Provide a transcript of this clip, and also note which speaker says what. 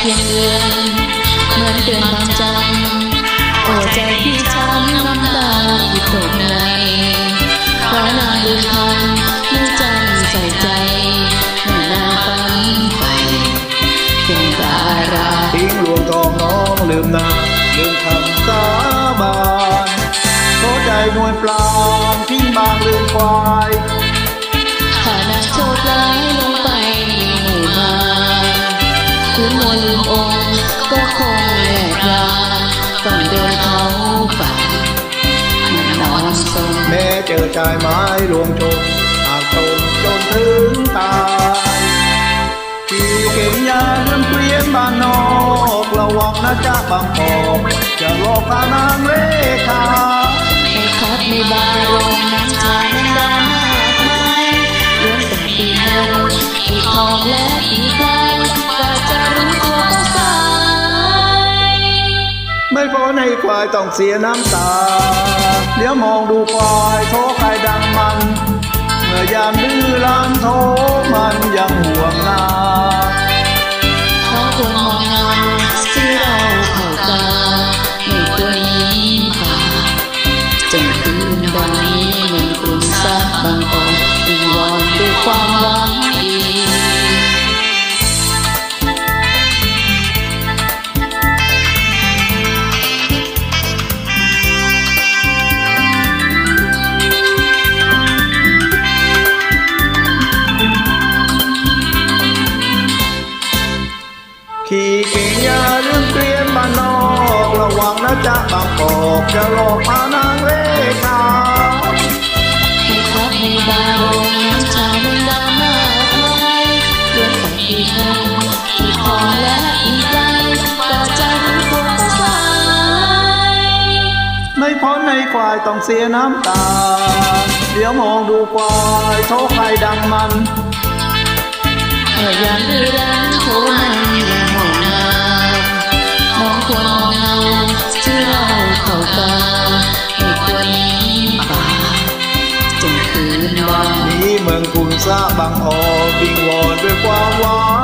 Speaker 1: พียงเดือนเหมือนเดือนบางจันโอ้ใจพี่ช้ำน้ำตาที่ตกในเพราะนานเดือนพันไม่จำใส่ใจเมื่อนาฝันไปเป็นดารา
Speaker 2: ทิ้งลวงทองน้องลืมนาลืมคำสาบานโทษใจนวลปลางทิ้งบางลืมควาย
Speaker 1: นมนต์ลืมองค์ก็คงแหลกลาต้องเดินเขาป่ามันนอนสม
Speaker 2: แม้เจอชายไม้รวมชมหากตกจนถึงตายที่เก่งยาเรื่องเกวียนบ้านนอกระวังนะจ๊ะบางกอกจะหลอกพานางเลขา
Speaker 1: ให้คัดในบาร์โรงน้ำชา
Speaker 2: ให้ควายต้องเสียน้ำตา เดี๋ยวมองดูควายโทรใครดังมัน เมื่อยามดื้อร้านโทมันยังห่วง
Speaker 1: อย่าเรื่
Speaker 2: องเกลียนบ้านอกระวังนะจ๊ะบางกอกจะหลอกพานางเลขา
Speaker 1: ให้พักในบาร์โรงน้ำชาบนดามากมายเรื่องของปีเงินปีทอและอีกไกลก็จะรู้ตัวสาย
Speaker 2: ไม่พ้นในควายต้องเสียน้ำตา เดี๋ยวมองดูควายโทษใครดังมัน
Speaker 1: เมื่อยาม
Speaker 2: เมืองคุณซาบางออบิงวอนด้วยความหวังดี